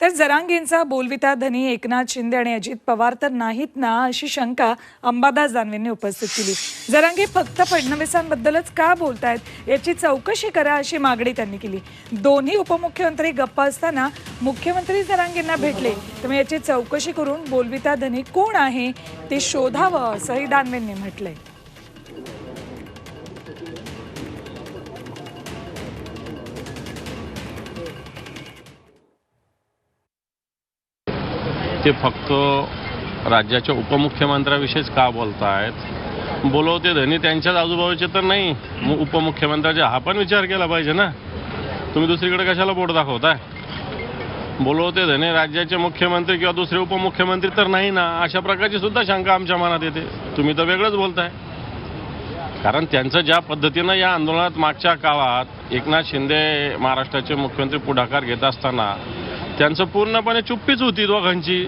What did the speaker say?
तर जरांगेंचा बोलविता धनी एकनाथ शिंदे आणि अजित पवार तर नाहीत ना अशी शंका अंबादास दानवेंनी उपस्थित केली. जरांगे फक्त फडणवीसांबद्दलच का बोलतायत याची चौकशी करा अशी मागणी त्यांनी केली. दोन्ही उपमुख्यमंत्री गप्पा असताना मुख्यमंत्री जरांगेंना भेटले. त्यामुळे याची चौकशी करून बोलविता धनी कोण आहे ते शोधावं असंही दानवेंनी म्हटलंय. ते फक्त राज्याच्या उपमुख्यमंत्र्याविषयीच का बोलतायत? बोलवते धनी त्यांच्याच आजूबाजूचे तर नाही. मु- उपमुख्यमंत्र्याचे हा पण विचार केला पाहिजे ना. तुम्ही दुसरीकडे कशाला बोट दाखवताय? बोलवते धने राज्याचे मुख्यमंत्री किंवा दुसरे उपमुख्यमंत्री तर नाही ना. अशा प्रकारची सुद्धा शंका आमच्या मनात येते. तुम्ही तर वेगळंच बोलताय. कारण त्यांचं ज्या पद्धतीनं या आंदोलनात मागच्या काळात एकनाथ शिंदे महाराष्ट्राचे मुख्यमंत्री पुढाकार घेत असताना त्यांचं पूर्णपणे चुप्पीच होती दोघांची.